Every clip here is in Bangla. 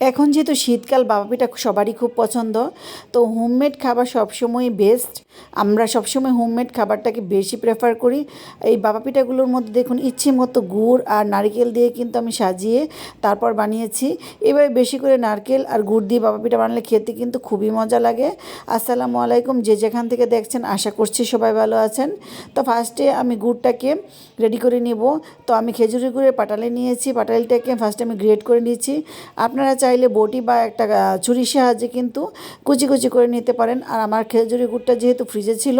এখন যেহেতু শীতকাল বাবা পিঠা সবারই খুব পছন্দ তো হোমমেড খাবার সবসময় বেস্ট আমরা সবসময় হোমমেড খাবারটাকে বেশি প্রেফার করি। এই বাবা পিঠাগুলোর মধ্যে দেখুন, ইচ্ছে মতো গুড় আর নারকেল দিয়ে কিন্তু আমি সাজিয়ে তারপর বানিয়েছি। এবার বেশি করে নারকেল আর গুড় দিয়ে বাবা পিঠা বানালে খেতে কিন্তু খুবই মজা লাগে। আসসালামু আলাইকুম, যে যেখান থেকে দেখছেন, আশা করছি সবাই ভালো আছেন। তো ফার্স্টে আমি গুড়টাকে রেডি করে নেব। তো আমি খেজুরি গুড়ের পাটালি নিয়েছি, পাটালিটাকে ফার্স্টে আমি গ্রেড করে নিয়েছি। আপনারা চাইলে বটি বা একটা ছুরির সাহায্যে কিন্তু কুচি কুচি করে নিতে পারেন। আর আমার খেজুরি গুড়টা যেহেতু ফ্রিজে ছিল,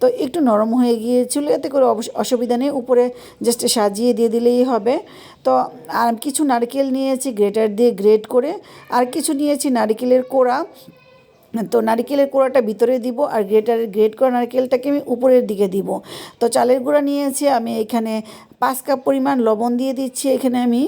তো একটু নরম হয়ে গিয়েছিল, এতে করে অসুবিধা নেই, উপরে জাস্ট সাজিয়ে দিয়ে দিলেই হবে। তো আর কিছু নারকেল নিয়েছি গ্রেটার দিয়ে গ্রেট করে, আর কিছু নিয়েছি নারকেলের কোড়া। তো নারকেলের কোড়াটা ভিতরে দিব, আর গ্রেটার গ্রেট করা নারকেলটাকে আমি উপরের দিকে দিব। তো চালের গুঁড়া নিয়েছি, আমি এখানে পাঁচ কাপ পরিমাণ লবণ দিয়ে দিচ্ছি। এখানে আমি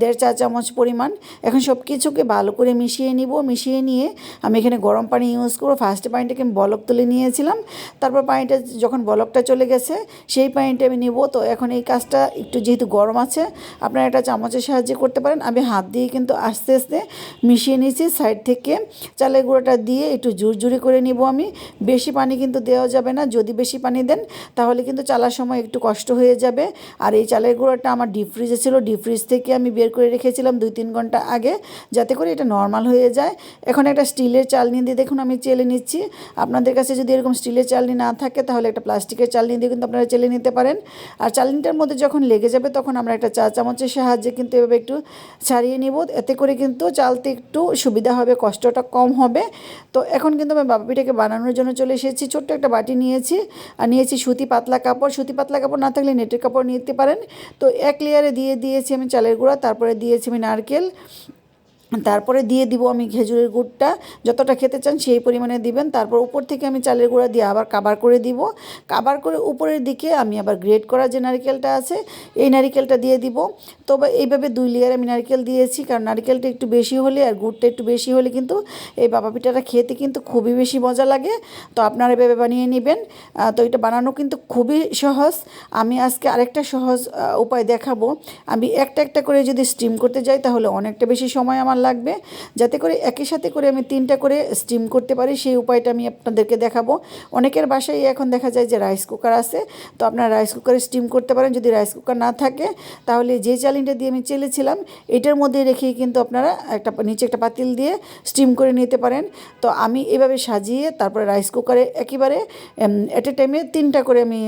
দেড় চা চামচ পরিমাণ। এখন সব কিছুকে ভালো করে মিশিয়ে নিব। মিশিয়ে নিয়ে আমি এখানে গরম পানি ইউজ করব। ফার্স্ট পানিটাকে আমি বলক তুলে নিয়েছিলাম। তারপর পানিটা যখন বলকটা চলে গেছে, সেই পানিটা আমি নিব। তো এখন এই কাজটা একটু যেহেতু গরম আছে, আপনারা একটা চামচের সাহায্যে করতে পারেন। আমি হাত দিয়ে কিন্তু আস্তে আস্তে মিশিয়ে নিয়েছি। সাইড থেকে চালের গুঁড়োটা দিয়ে একটু জুরজুরি করে নিব আমি। বেশি পানি কিন্তু দেওয়া যাবে না। যদি বেশি পানি দেন, তাহলে কিন্তু চালার সময় একটু কষ্ট হয়ে যাবে। আর এই চালের গুঁড়োটা আমার ডিপ ফ্রিজে ছিল। ডিপ ফ্রিজ থেকে আমি বের করে রেখেছিলাম দুই তিন ঘণ্টা আগে, যাতে করে এটা নর্মাল হয়ে যায়। এখন একটা স্টিলের চালনি দিয়ে দেখুন, আমি চেলে নিচ্ছি। আপনাদের কাছে যদি এরকম স্টিলের চালনি না থাকে, তাহলে একটা প্লাস্টিকের চালনি দিয়ে কিন্তু আপনারা চেলে নিতে পারেন। আর চালনিটার মধ্যে যখন লেগে যাবে, তখন আমরা একটা চা চামচের সাহায্যে কিন্তু এভাবে একটু ছাড়িয়ে নিব। এতে করে কিন্তু চালতে একটু সুবিধা হবে, কষ্টটা কম হবে। তো এখন কিন্তু আমি বাবা পিঠাকে বানানোর জন্য চলে এসেছি। ছোট্ট একটা বাটি নিয়েছি। আর নিয়েছি সুতি পাতলা কাপড়। সুতি পাতলা কাপড় না থাকলে নেটের কাপড় নিতে পারেন। তো এক লেয়ারে দিয়ে দিয়েছি আমি চালের গুঁড়া তারপরে দিয়েছি আমি নারকেল। তারপরে দিয়ে দিব আমি খেজুরের গুড়টা। যতটা খেতে চান সেই পরিমাণে দিবেন। তারপর উপর থেকে আমি চালের গুঁড়া দিয়ে আবার কাবার করে দিব। কাবার করে উপরের দিকে আমি আবার গ্রেড করা যে নারকেলটা আছে, এই নারকেলটা দিয়ে দিব। তবে এইভাবে দুই লেয়ার আমি নারকেল দিয়েছি, কারণ নারকেলটা একটু বেশি হলে আর গুড়টা একটু বেশি হলে কিন্তু এই বাবা পিঠাটা খেতে কিন্তু খুবই বেশি মজা লাগে। তো আপনারা এভাবে বানিয়ে নেবেন। তো এটা বানানো কিন্তু খুবই সহজ। আমি আজকে আরেকটা সহজ উপায় দেখাবো। আমি একটা একটা করে যদি স্টিম করতে যাই তাহলে অনেকটা বেশি সময় আমার লাগবে। যাতে করে একই সাথে করে আমি তিনটা করে স্টিম করতে পারি, সেই উপায়টা আমি আপনাদেরকে দেখাবো। অনেকের বাসায় এখন দেখা যায় যে রাইস কুকার আছে। তো আপনারা রাইস কুকারে স্টিম করতে পারেন। যদি রাইস কুকার না থাকে, তাহলে যে চালিনটা দিয়ে আমি চেলেছিলাম, এটার মধ্যে রেখেই কিন্তু আপনারা একটা নিচে একটা পাতিল দিয়ে স্টিম করে নিতে পারেন। তো আমি এভাবে সাজিয়ে তারপরে রাইস কুকারে একেবারে অ্যাট এ টাইমে তিনটা করে আমি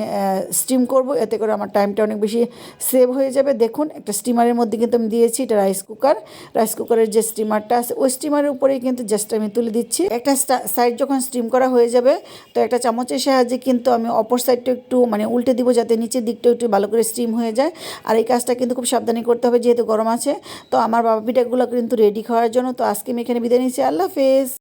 স্টিম করব। এতে করে আমার টাইমটা অনেক বেশি সেভ হয়ে যাবে। দেখুন, একটা স্টিমারের মধ্যে কিন্তু আমি দিয়েছি, এটা রাইস কুকার রাইস কুকারের যে স্টিমারটা আছে, ওই স্টিমারের উপরেই কিন্তু জাস্ট আমি তুলে দিচ্ছি। একটা সাইড যখন স্টিম করা হয়ে যাবে, তো একটা চামচের সাহায্যে কিন্তু আমি অপর সাইডটা একটু মানে উল্টে দিব যাতে নিচের দিকটা একটু ভালো করে স্টিম হয়ে যায়। আর এই কাজটা কিন্তু খুব সাবধানে করতে হবে যেহেতু গরম আছে। তো আমার বাবা পিঠাগুলো কিন্তু রেডি খাওয়ার জন্য। তো আজকে আমি এখানে বিদায় নিচ্ছি। আল্লাহ হাফেজ।